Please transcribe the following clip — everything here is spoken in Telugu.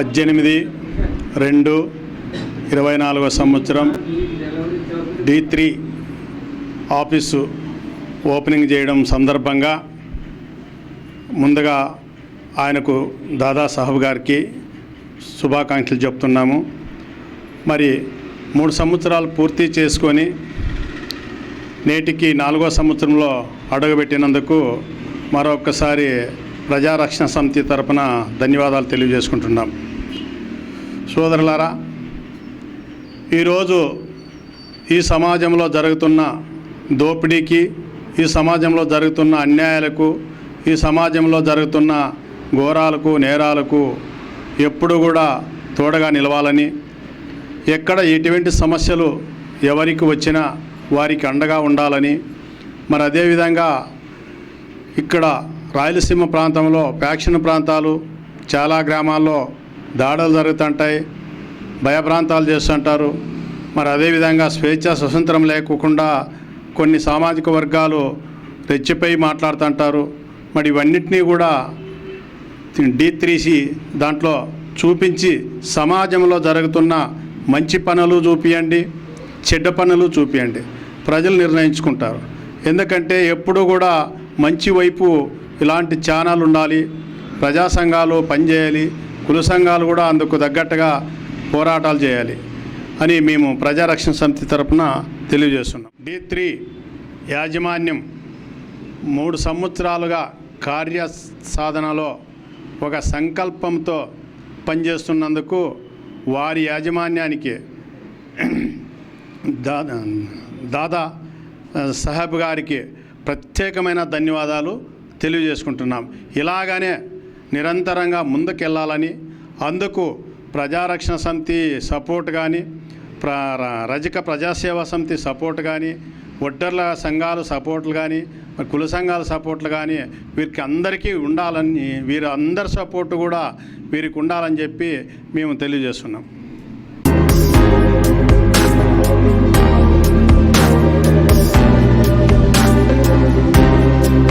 పద్దెనిమిది రెండు ఇరవై నాలుగో సంవత్సరం డి త్రీ ఆఫీసు ఓపెనింగ్ చేయడం సందర్భంగా ముందుగా ఆయనకు దాదాసాహబ్ గారికి శుభాకాంక్షలు చెప్తున్నాము. మరి మూడు సంవత్సరాలు పూర్తి చేసుకొని నేటికి నాలుగో సంవత్సరంలో అడుగుపెట్టినందుకు మరొకసారి ప్రజారక్షణ సమితి తరపున ధన్యవాదాలు తెలియజేసుకుంటున్నాం. సోదరులారా ఈరోజు ఈ సమాజంలో జరుగుతున్న దోపిడీకి ఈ సమాజంలో జరుగుతున్న అన్యాయాలకు ఈ సమాజంలో జరుగుతున్న ఘోరాలకు నేరాలకు ఎప్పుడు కూడా తోడగా నిలవాలని ఎక్కడ ఎటువంటి సమస్యలు ఎవరికి వచ్చినా వారికి అండగా ఉండాలని మరి అదేవిధంగా ఇక్కడ రాయలసీమ ప్రాంతంలో ప్యాక్షన్ ప్రాంతాలు చాలా గ్రామాల్లో దాడులు జరుగుతుంటాయి భయప్రాంతాలు చేస్తుంటారు. మరి అదేవిధంగా స్వేచ్ఛ స్వతంత్రం లేకోకుండా కొన్ని సామాజిక వర్గాలు రెచ్చిపోయి మాట్లాడుతుంటారు. మరి ఇవన్నిటినీ కూడా డీ త్రీసి దాంట్లో చూపించి సమాజంలో జరుగుతున్న మంచి పనులు చూపియండి చెడ్డ పనులు చూపియండి. ప్రజలు నిర్ణయించుకుంటారు. ఎందుకంటే ఎప్పుడు కూడా మంచి వైపు ఇలాంటి ఛానల్ ఉండాలి ప్రజా సంఘాలు పనిచేయాలి కుల సంఘాలు కూడా అందుకు తగ్గట్టుగా పోరాటాలు చేయాలి అని మేము ప్రజారక్షణ సమితి తరపున తెలియజేస్తున్నాం. డి త్రీ యాజమాన్యం మూడు సంవత్సరాలుగా కార్య సాధనలో ఒక సంకల్పంతో పనిచేస్తున్నందుకు వారి యాజమాన్యానికి దాదా దాదా సాహెబ్ గారికి ప్రత్యేకమైన ధన్యవాదాలు. తెలియజేసుకుంటున్నాం. ఇలాగానే నిరంతరంగా ముందుకెళ్ళాలని అందుకు ప్రజారక్షణ సమితి సపోర్ట్ కానీ ప్ర ర- రజక ప్రజాసేవా సమితి సపోర్ట్ కానీ ఒడ్డర్ల సంఘాలు సపోర్ట్లు కానీ కుల సంఘాల సపోర్ట్లు కానీ వీరికి అందరికీ ఉండాలని వీరందరి సపోర్టు కూడా వీరికి ఉండాలని చెప్పి మేము తెలియజేస్తున్నాం.